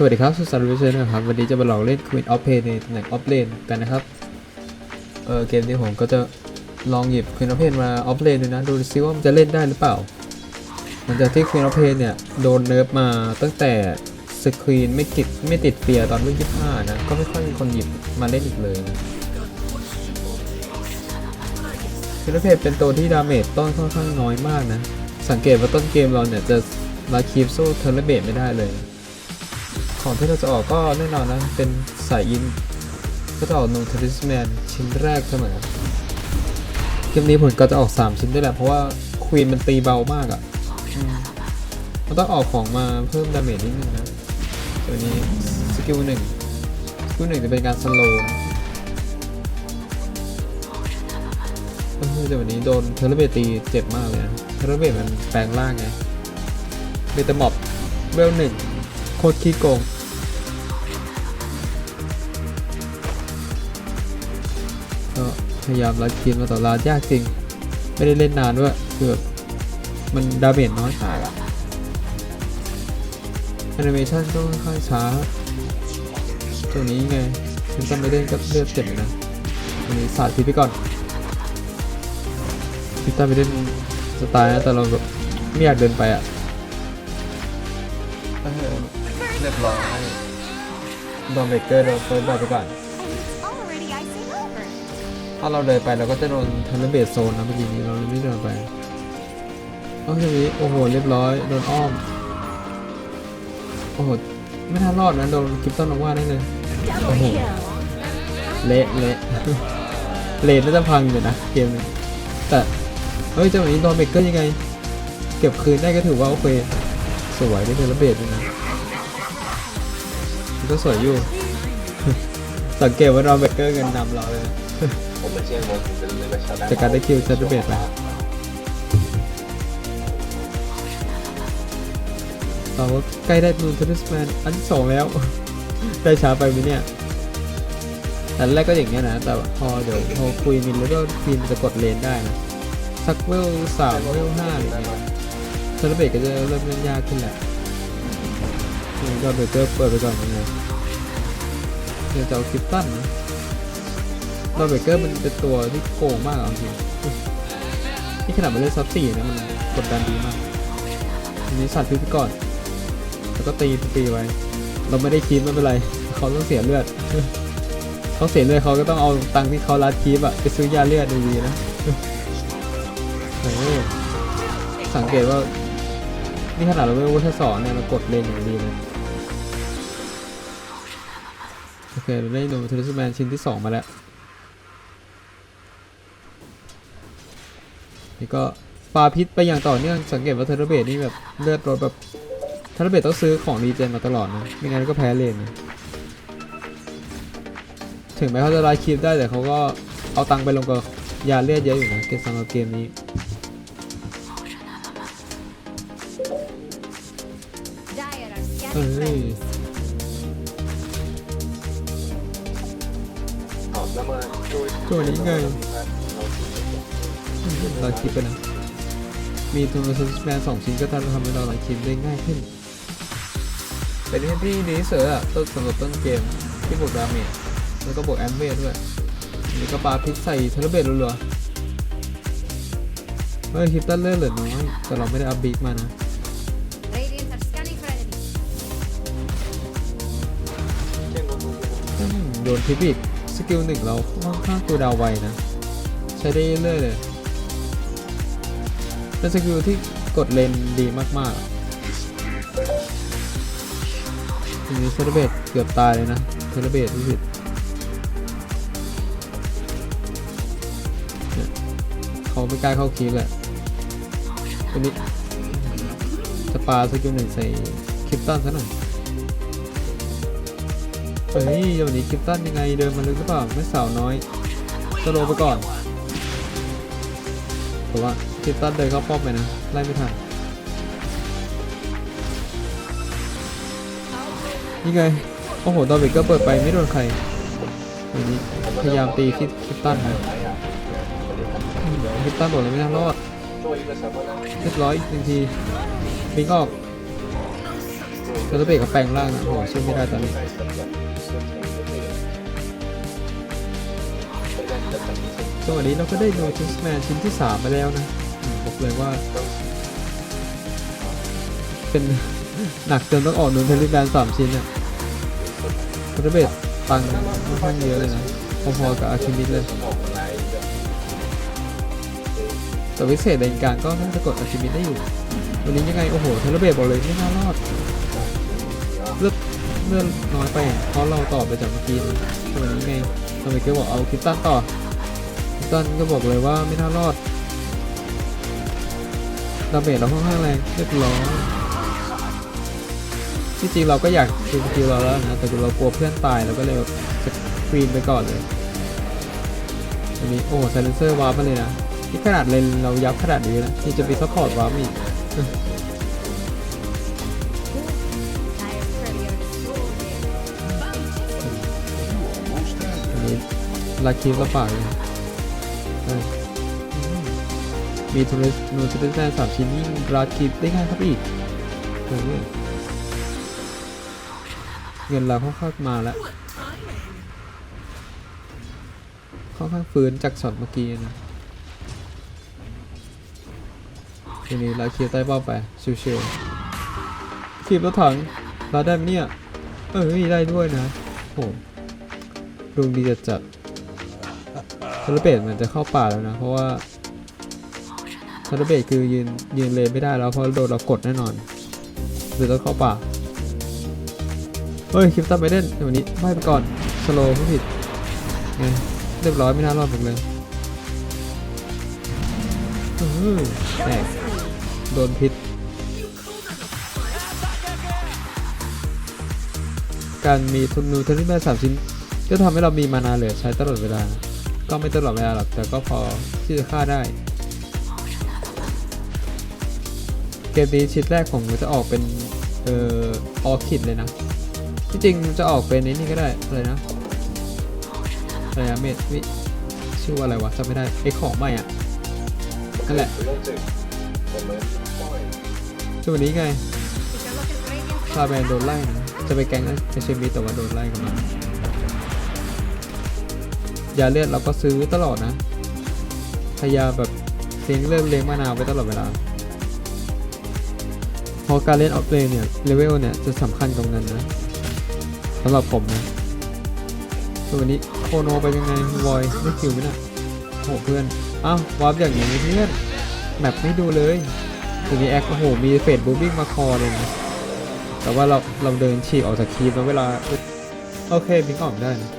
สวัสดีครับสุสานวิเชนนะครับ วันนี้จะมาลองเล่น Queen of Pain ในตำแหน่ง Off Lane กันนะครับ เออเกมนี้ผมก็จะลองหยิบ Queen of Pain มา Off Lane ดูนะ ดูซิว่ามันจะเล่นได้หรือเปล่า หลังจากที่ Queen of Pain เนี่ย โดนเนิร์ฟมาตั้งแต่สกรีนไม่ติดไม่ติดเฟียตอนรุ่น25นะ ก็ไม่ค่อยมีคนหยิบมาเล่นอีกเลยนะ Queen of Pain เป็นตัวที่ดาเมจต้นค่อนข้างน้อยมากนะ สังเกตว่าต้นเกมเราเนี่ยจะมาคีฟสู้เทอร์เบตไม่ได้เลย ของที่เราจะออกก็แน่นอนนะ เป็นสายอิน ก็จะออกนูทริสแมนชิ้นแรกเสมอเกมนี้ผลก็จะออก 3 ชิ้นด้วยแหละ เพราะว่าควีนมันตีเบามากอะ่ะมันต้องออกของมาเพิ่มดาเมจนิดนึงนะ ตัวนี้สกิลหนึ่งสกิลหนึ่งจะเป็นการสโลว์ก็คือแต่วันนี้โดนเทอร์เบตตีเจ็บมากเลยนะเทอร์เบตมันแปลงร่างไงเบตาม็อบเวลหนึ่งโคตรขี้โกง พยายามรัดคินมาต่อรายากจริง ไม่ได้เล่นนานด้วยคือแบบมันดาเมจน้อยมากอะแอนิเมชันก็ค่อนข้างช้า ตัวนี้ไงฉันจำไม่ได้ก็เลือดเจ็บอยู่นะตัวนี้สาดพิษไปก่อนพิษตาไปเล่นสไตล์นะแต่เราแบบไม่อยากเดินไปอะเรียบร้อยโดนเบเกอร์โดนเฟิร์สบอลไปก่อน ถ้าเราเดินไปเราก็จะโดนทันเบสโซนนะเมื่อกี้นี้เราไม่เดินไปโอ้ทีนี้โอ้โหเรียบร้อยโดนอ้อมโอ้โหไม่ทันรอดนะโดนคริปตันโนว่าได้เลย Double Oh. kill. เละเละเลนน่าจะพังอยู่นะเกมนี้แต่เฮ้ยจังหวะนี้โดนเบเกอร์ยังไง เก็บคืนได้ก็ถือว่าโอเคสวยได้เทเลเบสด้วยนะก็สวยอยู่สังเกตว่าโดนเบเกอร์เงินนำเราเลย ผมไม่เชื่อมองถึงจะเกกาได้คิวเซอร์เบตไปเราใกล้ได้นูนเทนริสแมนอันสองแล้ว ได้ช้าไปไหมเนี่ยอันแรกก็อย่างเงี้ยนะ แต่พอเดี๋ยวพอคุยมินแล้วก็ฟินจะกดเลนได้นะสักเวลสามเวลห้าหรือไงเซอร์เบตก็จะเริ่มเล่นยากขึ้นแหละนี่ก็เบเกอร์เปิดไปก่อนนะเลยเดี๋ยวจะเอาคลิปตั้นนะ เราเบเกอร์มันเป็นตัวที่โกงมากเอาจริงนี่ขนาดมันเล่นซับสี่นะมันกดดันดีมากอันนี้สัตว์พิษก่อน แล้วก็ตีตีไว้ เราไม่ได้คีบไม่เป็นไร เขาต้องเสียเลือด เขาเสียเลือดเขาก็ต้องเอาตังค์ที่เขารัดคีบอะไปซื้อยาเลือดดีๆนะโอ้สังเกตว่า นี่ขนาดเราไม่รู้ว่าถ้าสอนเนี่ยเรากดเลนอย่างดีเลยโอเค เราได้โนเทเลสแมนชิ้นที่ 2 มาแล้ว นี่ก็ปาพิษไปอย่างต่อเนื่องสังเกตว่าเทอร์เบตนี่แบบเลือดรถแบบเทอร์เบตต้องซื้อของรีเจนมาตลอดนะไม่งั้นก็แพ้เลนนะถึงแม้เขาจะไล่คลิปได้แต่เขาก็เอาตังค์ไปลงกับยาเลือดเยอะอยู่นะเกมสำหรับเกมนี้เฮ้ยตัวนี้ไง เราคิดไปนะ มีตัวสแมนสองชิ้นก็ทำให้เราหลังคลิปได้ง่ายขึ้น เป็นที่ที่ดีเสือต้นสำหรับต้นเกมที่บวกดาเมจแล้วก็บวกแอมเบด้วยมีกระปาพิษใส่เทเลเบตรัวๆเฮ้ยคิดตั้นเลื่อนเหลือน้อยแต่เราไม่ได้อัพบีทมานะโดนทิบิกสกิลหนึ่งเราค่อนข้างตัวดาวไวนะ ใช้ได้เรื่อยเลย เป็นสกิลที่กดเลนดีมากๆอะทีนี้เทเลเบตเกือบตายเลยนะเทเลเบตที่ผิดเขาไม่กล้าเข้าคีบแหละตัวนี้จะปาสกิลหนึ่งใส่คริปตันซะหน่อยเฮ้ยเดี๋ยวนี้คริปตันยังไงเดินมาลึกหรือเปล่าไม่สาวน้อยสโลไปก่อนเพราะว่า คิดตันเดินเข้าป้อมไปนะ ไล่ไม่ทันนี่ไง โอ้โห ดอวิกก็เปิดไปไม่โดนใครอันนี้พยายามตีคิดคิดตันนะคิดตันโดดเลยไม่ทันรอดเรียบร้อยหนึ่งทีบิงออกกระเบกกับแปลงล่างนะโอ้โหช่วยไม่ได้ตอนนี้จังนี้เราก็ได้โนชิสแมนชิ้นที่3มาแล้วนะ เลยว่า เป็นหนักจนต้องออกโนเทลิแมนสามชิ้นอะเทเลเบตตังค่อนข้างเยอะเลยนะพอๆกับอาคิมิดเลย แต่วิเศษในการก็น่าจะกดอาคิมิดได้อยู่ วันนี้ยังไง โอ้โหเทเลเบตบอกเลยไม่น่ารอดเลือกเลือกน้อยไป เพราะเราต่อไปจากเมื่อกี้นะส่วนนี้ไงทำไมเกบอกเอาคิปตันต่อคิปตันก็บอกเลยว่าไม่น่ารอด ดาเมจเราค่อนข้างแรงเรียบร้อยที่จริงเราก็อยากคิวคิวเราแล้วนะแต่เรากลัวเพื่อนตายเราก็เลยจะควีนไปก่อนเลยอันนี้โอ้ไซเลนเซอร์วาร์ปมาเลยนะที่ขนาดเลนเรายับขนาดนี้นะที่จะมีซัพพอร์ตวาร์ปอีกลาคิวก็ปากเลย มีทูริสนูทูริสแมนสามชิ้นยิ่งราคิปได้ง่ายครับอีกเเงินเราค่อนข้างมาแล้วค่อนข้างฟื้นจากช็อตเมื่อกี้นะทีนี้ลาคิวใต้เป้าไปชิวๆขีบรถถังเราได้ไหมเนี่ย เอ้ยได้ด้วยนะโหดวงดีจัดจัดทาร์เบตมันจะเข้าป่าแล้วนะ เพราะว่า ทาร์เบตคือยืนยืนเลนไม่ได้แล้วเพราะโดนเรากดแน่นอนหรือต้องเข้าป่าเฮ้ยคลิปตันไปเล่นเดี๋ยววันนี้ไม่ไปก่อนสโลว์ผู้ผิดไงเรียบร้อยไม่น่ารอดผมเลยอื้ออแตกโดนพิษ การมีทุนนูเทนนิสแมนสามชิ้น ก็ทำให้เรามีมานาเหลือใช้ตลอดเวลา ก็ไม่ตลอดเวลาหรอกแต่ก็พอที่จะฆ่าได้ กมนี้ชิ้นแรกของมันจะออกเป็นเอ่อออคิดเลยนะที่จริงจะออกเป็นไอ้นี่ก็ได้อะไรนะอะไรนะเมดวิชื่อว่าอะไรวะจำไม่ได้ไอของใหม่อะนั่นแหละช่วงนี้ไง If you're looking for radiant ซาแบนโดนไล่นะจะไปแกงเอชมีแต่ว่าโดนไล่กันมายาเลือดเราก็ซื้อตลอดนะพยายามแบบเลี้ยงเลือดเลี้ยงมะนาวไว้ตลอดเวลา พอการเล่นออฟเลนเนี่ยเลเวลเนี่ยจะสำคัญตรงนั้นนะสำหรับผมนะส่วนวันนี้โคโนไปยังไงวอยไม่คิวไหมนะโอ้โหเพื่อนอ้าววาร์ปอย่างนี้เพื่อนแมปไม่ดูเลยทีนี้แอคโอ้โหมีเฟดบูบิ้งมาคอเลยนะแต่ว่าเราเราเดินฉีกออกจากคีบแล้วเวลาโอเคบิงออกได้นะ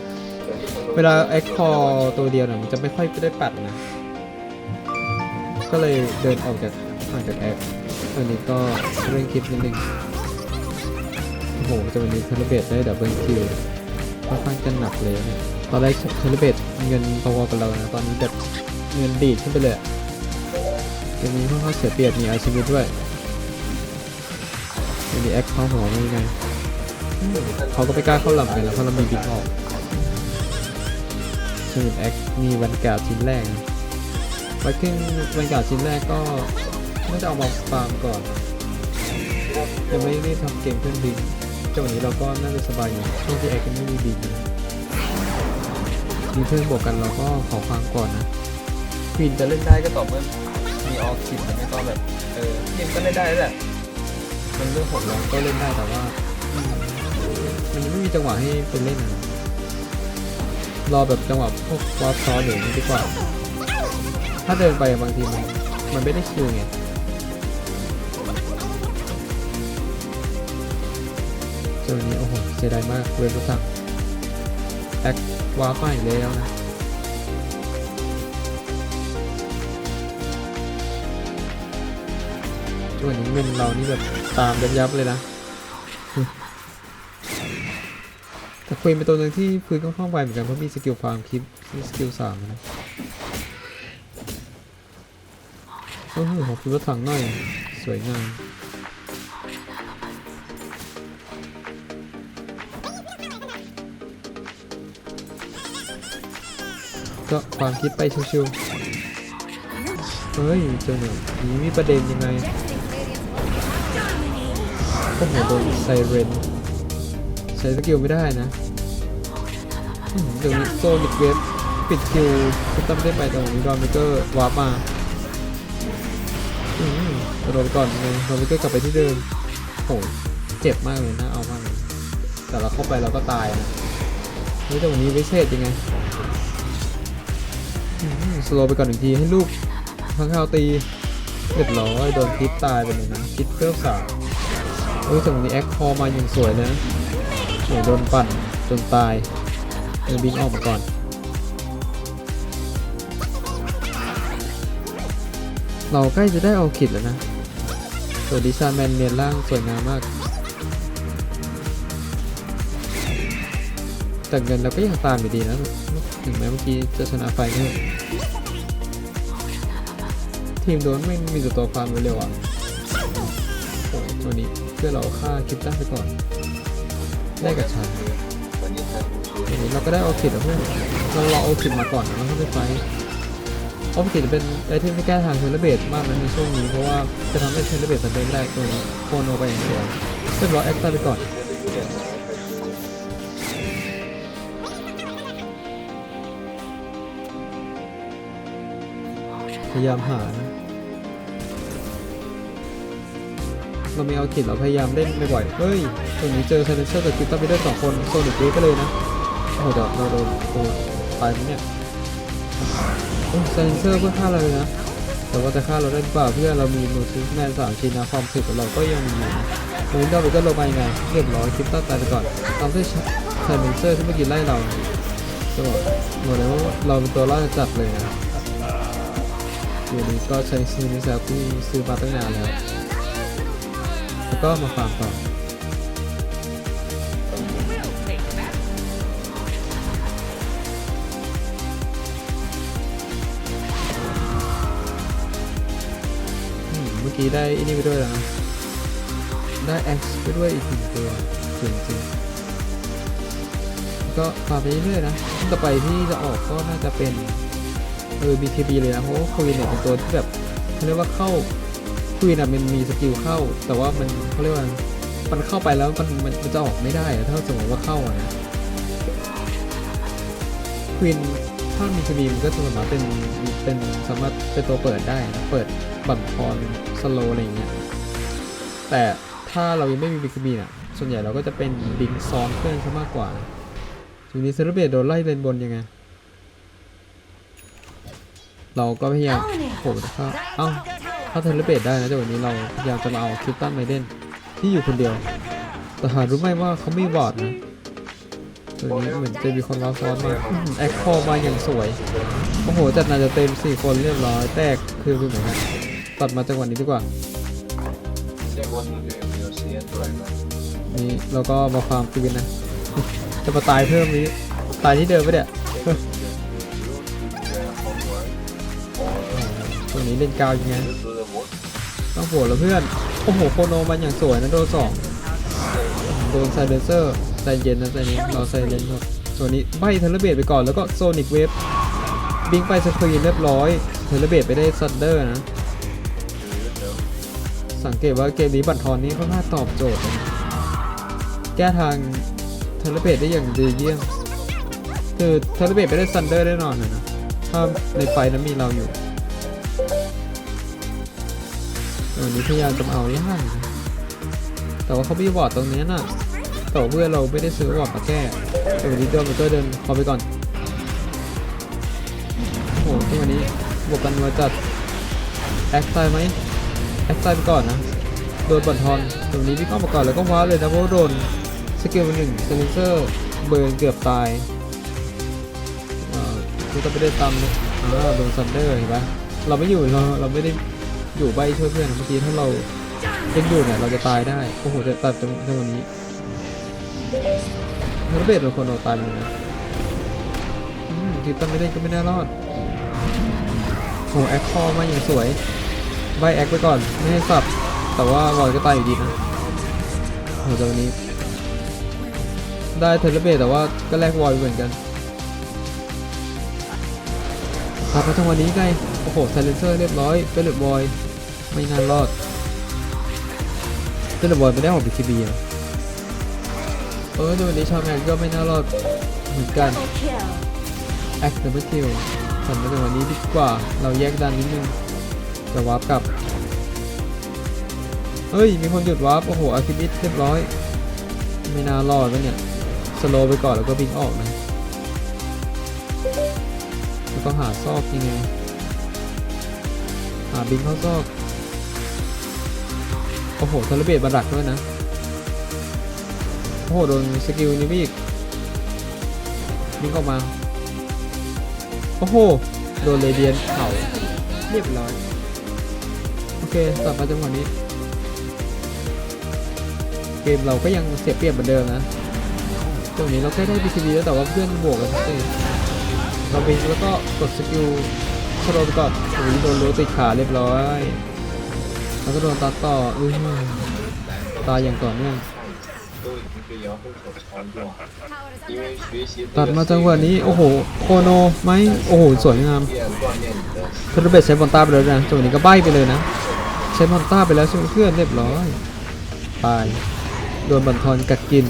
เวลาแอคคอตัวเดียวเนี่ยมันจะไม่ค่อยได้ปัดนะ ก็เลยเดินออกจากห่างจากแอค อันนี้ก็เร่งคลิปนิดนึงโอ้โหจะวันนี้เทเลเบตได้ดับเบิลคิวค่อนข้างจะหนักเลยนี่ยตอนแรกเทเลเบตเงินพอๆกับเรานะตอนนี้แบบเงินดีดขึ้นไปเลยอะเกมนี้ค่อนข้างเสียเปรียบมีอาชีวิตด้วยมีแอคเข้าหัวไม่ไงเขาก็ไม่กล้าเข้าหลังกันแล้วเพราะเรามีบิ๊กออกสมิธแอคมีวันกาชิ้นแรกไวกิ้งวันกาชิ้นแรกก็ น่าจะเอามาฟาร์มก่อนยังไม่ได้ทำเกมเพื่อนบิงจังหวะนี้เราก็น่าจะสบายอยู่ช่วงที่แอคยังไม่มีบิงนะมีเพื่อนบวกกันเราก็ขอฟังก่อนนะควีนจะเล่นได้ก็ต่อเมื่อมีออคิดแต่ไม่ก็แบบเออเกมก็เล่นได้แล้วแหละมันเรื่องของเราก็เล่นได้แต่ว่ามันยังไม่มีจังหวะให้ไปเล่นนะรอแบบจังหวะพวกวาร์ปซอสหรือนี้ดีกว่า ถ้าเดินไปบางทีมันมันไม่ได้คิวไง เจ้านี้โอ้โหเสียดายมากเวรุสักแอควาร์ปใหม่แล้วนะช่วนี้เงินเรานี่แบบตามยับยับเลยนะแต่ควีนเป็นตัวหนึ่งที่พื้นค่อนข้างไวเหมือนกันเพราะมีสกิลฟาร์มคลิปมีสกิลสามนะโอ้โหขอพื้นรถถังหน่อย สวยงาม ก็ความคิดไปชิวๆเฮ้ยเจ้าหนูนี้มีประเด็นยังไง Testing radiant โหโดนไซเรนใช้สกิลไม่ได้นะเดี๋ยวนี้โซนิกเวฟปิดคิวคุณตั้มได้ไปตรงนี้ดอนเมเกอร์วาร์ปมาอืมกระโดดไปก่อนเลยดอนเมเกอร์กลับไปที่เดิมโหเจ็บมากเลยนะเอามากเลยแต่เราเข้าไปเราก็ตายนะเฮ้ยแต่วันนี้วิเศษยังไง สโลไปก่อนหนึ่งทีให้ลูกพังข้าตีเรียบร้อยโดนพิษตายไปเลยนะพิษเพิ่มสามเฮ้ยแต่วันนี้แอคคอมาอย่างสวยนะโอ้ยโดนปั่นจนตายเลยบินออกมาก่อนเราใกล้จะได้เอาขิดแล้วนะตัวดิชาแมนเนียนล่างสวยงามมาก แต่เงินเราก็ยังตามอยู่ดีนะ ถึงแม้เมื่อกี้จะชนะไฟเนี่ยทีมโดนไม่มีแต่ตัวามเร็วอะโอ้ตัวนี้เพื่อเราฆ่าคิปตั้งไปก่อน ได้กับชาวันนี้ท่านผู้ช่วยทีนี้เราก็ได้เอาคิดแล้วเพื่อนเรารอเอาคิดมาก่อนแล้วค่อยไปไฟท์เอาคิดเป็นไอเทมที่แก้ทางเทเลเบตมากนะในช่วงนี้เพราะว่าจะทำให้เทเลเบตสำเร็จได้ตัวโคโนไปอย่างเดียวเรียบร้อยแอคตาไปก่อน ยายามหานะเรามีเอาคิดเราพยายามเล่นบ่อยๆเฮ้ยตัวนี้เจอไซนเซอร์กับคิปตันไปได้สองคนโซนิกเวฟไปเลยนะ โอ้โหเดี๋ยวเราโดนโอ้ตายไหมเนี่ยโอ้ไซนเซอร์เพื่อฆ่าเราเลยนะ แต่ว่าจะฆ่าเราได้เปล่าเพื่อเรามีนูซิสแมนสามชิ้นนะความถึกของเราก็ยังมีอยู่นะตรงนี้เราไปก็ลงมายังไงเรียบร้อยคลิปตันตายไปก่อนตามด้วยไซนเซอร์ที่เมื่อกี้ไล่เราจะบอกบอกเลยว่าเราเป็นตัวล่าจัดเลยนะ เดี๋ยวนี้ก็ใช้ซื้อนิสัยที่ซื้อมาตั้งนานแล้ว แล้วก็มาฟาร์มต่อเมื่อกี้ได้อันนี้ไปด้วยแล้วนะได้ X ไปด้วยอีกหนึ่งตัวจริงจริงก็ฟาร์มไปเรื่อยๆนะต่อไปที่จะออกก็น่าจะเป็น เออ BKB เลยนะเพราะว่าควีนเนี่ยเป็นตัวที่แบบเขาเรียกว่าเข้าควีนอะมันมีสกิลเข้า แต่ว่ามันเขาเรียกว่ามันเข้าไปแล้วมันมันจะออกไม่ได้ถ้าสมมติว่าเข้าอะนะควีนถ้ามีสมีมันก็จะสามารถเป็นเป็นสามารถเป็นตัวเปิดได้นะเปิดบั่นทอนสโลอะไรอย่างเงี้ยแต่ถ้าเรายังไม่มีบิกบีอะ ส่วนใหญ่เราก็จะเป็นบิงซ้อนเพื่อนซะมากกว่าทีนี้เซเลเบตโดนไล่เลนบนยังไง เราก็พยายามโผล่เข้าเอ้าถ้าเทเลเบตได้นะแต่วันนี้เราพยายามจะมาเอาคิปตันไมเดนที่อยู่คนเดียว แต่หารู้ไหมว่าเขาไม่บอดนะตัวนี้เหมือนจะมีคนเราซ้อนมาแอคคอมาอย่างสวย โอ้โห จัดนาจะเต็ม 4 คนเรียบร้อย แตกคือคือเหมือนกันตัดมาจังหวะนี้ดีกว่าเรียกว่าที่เรียนเรียนเซียนด้วยนะนี่เราก็มาฟาร์มปืนนะ จะมาตายเพิ่มนี้ ตายที่เดิมไปะเนี่ย เล่นกาวยังไงดูดูหมดต้องโหดแล้วเพื่อน โอ้โหโคโนมันอย่างสวยนะโดนสองโดนไซเลนเซอร์ใจเย็นนะใจเย็นเราไซเลนครับส่วนนี้ใบเทเลเบตไปก่อนแล้วก็โซนิกเวฟบิงไปสกรีนเรียบร้อยเทเลเบตไปได้ซันเดอร์นะ สังเกตว่าเกมนี้บัตรทอนนี้ค่อนข้างตอบโจทย์ แก้ทางเทเลเบตได้อย่างดีเยี่ยม คือเทเลเบตไปได้ซันเดอร์แน่นอนเลยนะถ้าในไฟนั้นมีเราอยู่ อันนี้พยายามจะมาเอาล่างนะแต่ว่าเขามีวอร์ดตรงนี้น่ะแต่เพื่อเราไม่ได้ซื้อวอร์ดมาแก้แต่วันนี้เดินมาตัวเดินขอไปก่อนโอ้โหที่วันนี้บวกกันมาจัดแอคไซไหมแอคไซไปก่อนนะโดนบัตรทอนตรงนี้วิ่งเข้ามาก่อนแล้วก็ว้าเลยนะเพราะโดนสกิลหนึ่งเซนเซอร์เบิร์นเกือบตายอ่าคือต้องไปได้ตามนะอ่าโดนซันเดอร์เห็นปะเราไม่อยู่เราเราไม่ได้ อยู่ใบช่วยเพื่อนเมื่อกี้ถ้าเรายังอยู่เนี่ยเราจะตายได้โอ้โหแต่ตัดจังจังวะนี้เฮลเบตเป็นคนเอาตายเลยนะคิดตั้งไม่ได้ก็ไม่น่ารอดโอ้โหแอคคอมาอย่างสวยใบแอคไปก่อนไม่ให้สับ แต่ว่าวอยก็ตายอยู่ดีนะโหแต่วันนี้ ได้เทเลเบตแต่ว่าก็แลกวอยเหมือนกันขับมาจังวะนี้ไงโอ้โหไซเลนเซอร์เรียบร้อยเป็นหลุดวอย ไม่น่ารอดเจนบอลไม่ได้ออกบีคีบีนะเออแต่วันนี้ชาวแมนก็ไม่น่ารอดเหมือนกัน Double kill. แอคเดอร์คิวผมมาเป็นวันนี้ดีกว่า เราแยกด้านนิดนึง จะวาร์ปกลับ เฮ้ย มีคนหยุดวาร์ป โอ้โหอาคิบิสเรียบร้อย ไม่น่ารอดแล้วเนี่ย สโลว์ไปก่อนแล้วก็บิงออกนะแล้วก็หาซอกยังไง หาบิงเข้าซอก โอ้โหทะเลเบตบันดักด้วยนะ โอ้โห โดนสกิลนี้ไปอีกบิงออกมา โอ้โห โดนเรเดียนเผาเรียบร้อย โอเค ต่อมาจังหวะนี้ เกมเราก็ยังเสียเปรียบเหมือนเดิมนะตรงนี้เราใกล้ได้ BCB แล้วแต่ว่าเพื่อนบวกกันสิเราบินแล้วก็กดสกิลโลว์ไปก่อนโอ้ยโดนรู้ติดขาเรียบร้อย ก็โดนตัดต่ออุ้ยตายอย่างก่อนเนี่ยตัดมาจังหวะนี้ โอ้โห โคโนไหมโอ้โห สวยงามทรูเบตใช้บอลต้าไปเลยนะจังหวะนี้ก็ใบไปเลยนะ ใช้บอลต้าไปแล้วเพื่อนเรียบร้อยตายโดนบันทอนกัดกิน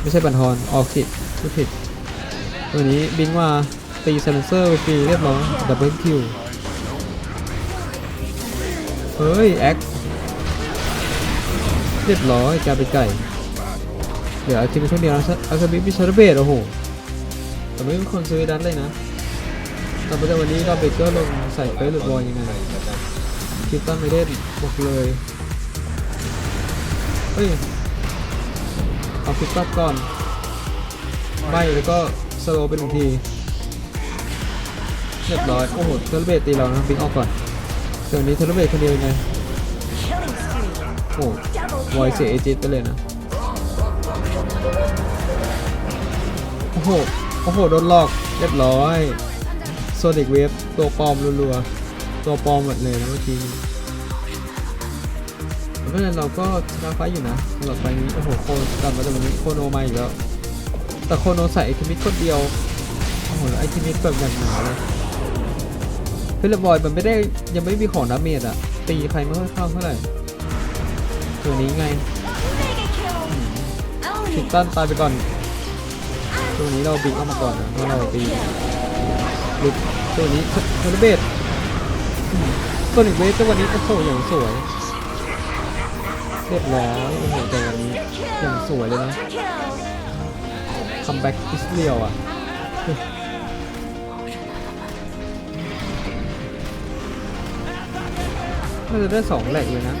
ไม่ใช่บันทอนออกสิดผิด ตัวนี้บินว่าตีเซนเซอร์ฟรีเรียบร้อยดับเบิลคิว เฮ้ยแอคเรียบร้อยกลายเป็นไก่ เดี๋ยวอาทิตย์ช่วงเดียวอาคาบิพิชาร์เบตโอ้โหแต่ไม่มีคนซื้อดันเลยนะแต่ประเด็นวันนี้เราเบก็ลงใส่ไปหลุดบอลยังไงคิดตั้งไม่ได้บอกเลยเฮ้ยเอาคิดตั้งก่อนไม่แล้วก็สโลเป็นหนึ่ทีเรียบร้อย โอ้โหเทร์เบตตีเรานะฟิกออกก่อน เดี๋ยวนี้เทเลเบตคนเดียวไงโอ้วอยเสียเอจิตไปเลยนะ โอ้โห โอ้โห โดนหลอก เรียบร้อยโซนิกเวฟตัวปลอมรัวๆ ตัวปลอมหมดเลยนะเมื่อกี้เพราะฉะนั้นเราก็ชนะไฟอยู่นะสำหรับไฟนี้ โอ้โห โคนกลับมาจากวันนี้โคโนมาอีกแล้ว แต่โคโนใส่ไอทิมิตคนเดียว โอ้โหไอทิมิตแบบอย่างหนาเลย เฟลบอยมันไม่ได้ยังไม่มีของดาเมจอะตีใครไม่ค่อยเข้าเท่าไหร่ตัวนี้ไง Mega kill. คิ Own ด it. ตันตายไปก่อนตัวนี้เราบิงเข้ามาก่อนนะเพราะเราตีลุกตัวนี้เทเลเบตตัวหนึ่งเวฟจังวันนี้โอ้โหอย่างสวยเรียบร้อยโอ้โหจังวันนี้อย่างสวยเลยนะ Kill. คัมแบ็กอิสเรียลอะ น่าจะได้สองแหลกเลยนะ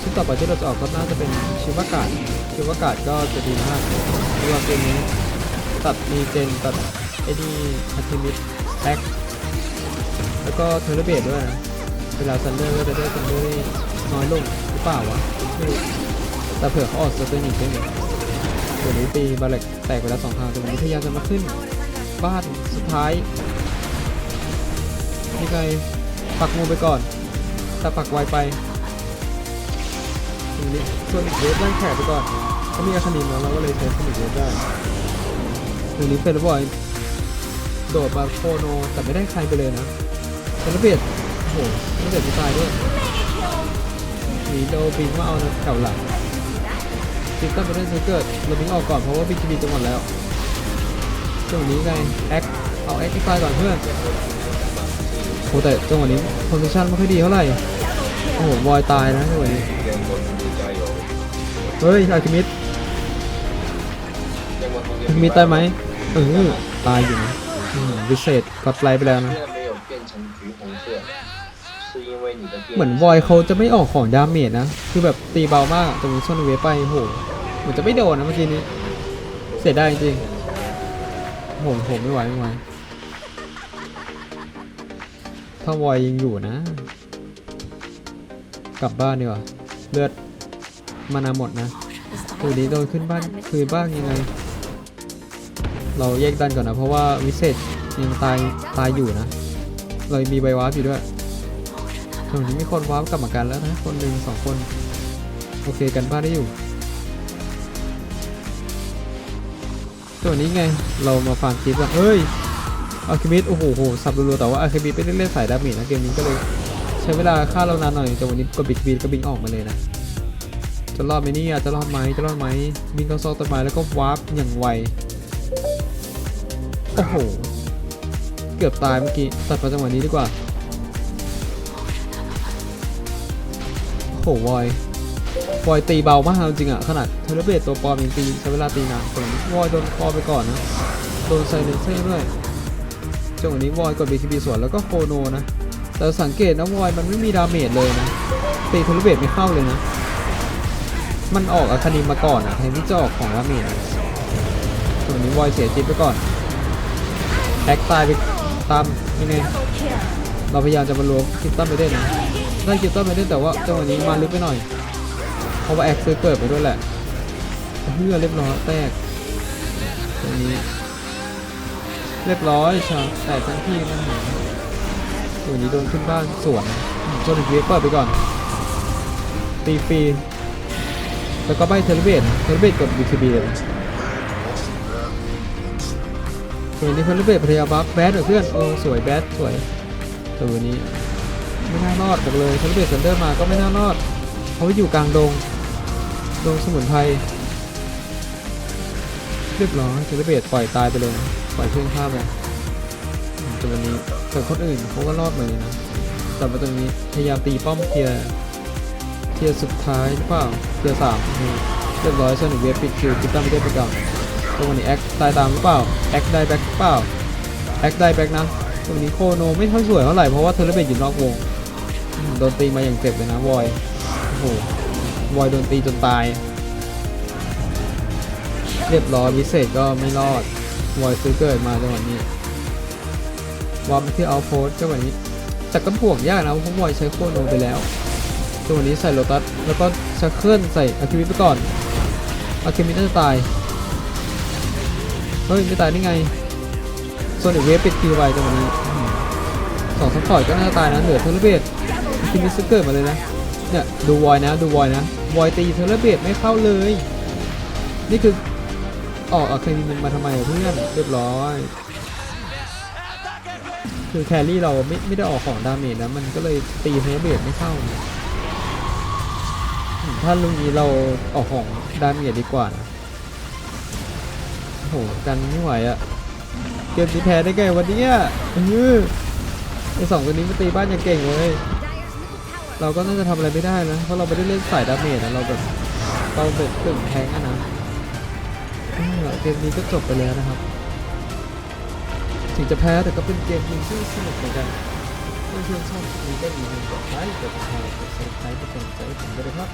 ชุดต่อไปที่เราจะออกก็น่าจะเป็นชิวากาดชิวากาดก็จะดีมากเพราะว่าเกมนี้ตัดมีเจนตัดไอ้นี่อัติมิดแท็กแล้วก็เทเลเบตด้วยนะเวลาซันเดอร์ก็จะได้ซันเดอร์ได้น้อยลงหรือเปล่าวะแต่เผื่อเขาออกสเตอร์นิกได้ไงตัวนี้ตีบาเล็กแตกไปแล้วสองทางแต่วันนี้พยายามจะมาขึ้น บ้านสุดท้ายนี่ไงปักงูไปก่อน แต่ปักไวไปตรงนี้ส่วนอีกเวฟไล่แขกไปก่อนเขามีอาคานินแล้วเราก็เลยใช้สนอีเวฟได้ตรงนี้เฟรบอยโดดมาโคโนแต่ไม่ได้ใครไปเลยนะเซเลเบียดโอ้โหไม่เดือดไม่ตายด้วยหนีโดบิงมาเอาแถวหลังจิตต้งไปเล่นซื้อเกิดเราบิงออกก่อนเพราะว่าบีจีบีจะหมดแล้ว จังวะนี้ไงแอคเอาแอคยไฟก่อนเพื่อนโอ้แต่จังหวะนี้โพซิชันไม่ค่อยดีเท่าไหร่โอ้โหบอยตายนะจังหวะนี้เฮ้ยอาคิมิดอาคิมิดตายไหมเออตายอยู่นะวิเศษกดไลไปแล้วนะเหมือนวอยเขาจะไม่ออกของดาเมจนะ คือแบบตีเบามากตรงซ่อนเวไปโหเหมือนจะไม่โดนนะเมื่อกี้นี้ เสียดายจริง โหโหไม่ไหวไม่ไหวถ้าวอยยังอยู่นะ กลับบ้านดีกว่าเลือดมานาหมดนะตัวนี้โดนขึ้นบ้านคืนบ้างยังไง เราแยกดันก่อนนะ เพราะว่าวิเศษยังตายตายอยู่นะ เรามีใบวาร์ปอยู่ด้วยตรงนี้มีคนวาร์ปกลับมากันแล้วนะ คนหนึ่งสองคน โอเคกันบ้านได้อยู่ ตัวนี้ไง เรามาฟาร์มคลิปอะเฮ้ยอาร์คิมิดโอ้โหโหสับรัวแต่ว่าอาร์คิมิดไม่ได้เล่นสายดาเมจนะเกมนี้ก็เลย ใช้เวลาฆ่าเรานานหน่อยแต่วันนี้ก็บิดบีก็บิงออกมาเลยนะจะรอดไหมเนี่ยจะรอดไหมจะรอดไหมบิงเข้าซอกต้นไม้แล้วก็วาร์ปอย่างไวโอ้โหเกือบตายเมื่อกี้ตัดมาจังหวะนี้ดีกว่าโอ้โหวอย วอยตีเบามากจริงอะขนาดเทเลเบตตัวปลอมยังตีใช้เวลาตีนานกว่านี้วอยโดนคอไปก่อนนะโดนไซเลนเซอร์ด้วยจังหวะนี้วอยกด BKB สวนแล้วก็โคโนนะแต่สังเกตนะวอยมันไม่มีดาเมจเลยนะตีเทเลเบตไม่เข้าเลยนะ มันออกอะคานิมมาก่อนอะแทนที่จะออกของดาเมจอะจังหวะนี้วอยเสียจิ๊บไปก่อนแอคตายไปตามยังไงเราพยายามจะมารวมคิตตันไปได้นะได้คิตตันไปได้แต่ว่าจังหวะนี้มาลึกไปหน่อย เพราะว่าแอคซื้อเกิดไปด้วยแหละเพื่อเรียบร้อยแตกตรงนี้ เรียบร้อยชาแตกทั้งที่นะหตัวนี้โดนขึ้นบ้านสวนโซนิกเวเปิดไปก่อน ตีฟรีแล้วก็ใบเทเลเบตเทเลเบตกด BKB เลยตัวนี้เทเลเบตพยายามบัฟแบดเหรอเพื่อนโอ้สวยแบดสวยตัวนี้ไม่น่ารอดบอกเลยเทเลเบตเซนเดอร์มาก็ไม่น่ารอดเพราะว่าอยู่กลางดง ดงสมุนไพรเรียบร้อยเทเลเบตปล่อยตายไปเลยปล่อยเครื่องข้าไปตัวนี้แต่คนอื่นเขาก็รอดมาเลยนะแต่ว่าตัวนี้พยายามตีป้อมเทียร์เทียร์สุดท้ายหรือเปล่าเทียร์สามเรียบร้อยเซนเวฟปิดคิวคิดตั้งไม่ได้ไปก่อนตัวนี้แอคตายตามหรือเปล่าแอคได้แบ็คหรือเปล่าแอคได้แบ็คนะตัวนี้โคโนไม่เท่าสวยเท่าไหร่เพราะว่าเทเลเบตอยู่นอกวงโดนตีมาอย่างเจ็บเลยนะวอยโอ้โห วอยโดนตีจนตาย เรียบร้อยวิเศษก็ไม่รอดวอยซื้อเกิดมาจังหวะนี้วอมที่เอาโพสจังหวะนี้ แต่ก็บวกยากนะเพราะวอยใช้โคโนไปแล้วจังหวะนี้ใส่โลตัสแล้วก็ชักเคิลใส่อะคิมิไปก่อนอะคิมิน่าจะตายเฮ้ยไม่ตายได้ไงโซนิกเวฟปิดคิวไวจังหวะนี้อื้อหือสองซัพพอร์ตก็น่าจะตายนะเหลือเทเลเบตอคิมิซื้อเกิดมาเลยนะ เนี่ยดูวอยนะดูวอยนะวอยตีเทเลเบตไม่เข้าเลย นี่คือออกอะเคมีมันมาทำไมเพื่อนเรียบร้อย คือแครี่เราไม่ไม่ได้ออกของดาเมจนะมันก็เลยตีเทเบตไม่เข้า ถ้าลุงนี้เราออกของดาเมจดีกว่านะโอ้โหกันไม่ไหวอะเกมนี้แพ้ได้ไงวันนี้เออไอสองตัวนี้มันตีบ้านอย่างเก่งเลย เราก็น่าจะทำอะไรไม่ได้นะ เพราะเราไม่ได้เล่นสายดาเมจนะเราแบบเราแบบตึงแทงอะนะเกมนี้ก็จบไปแล้วนะครับ ถึงจะแพ้แต่ก็เป็นเกมหนึ่งที่สนุกเหมือนกันเพื่อนชอบคลิปนี้ก็อย่าลืมกดไลค์กดแชร์กดซับสไครต์เป็นกำลังใจให้ผมด้วยนะครับ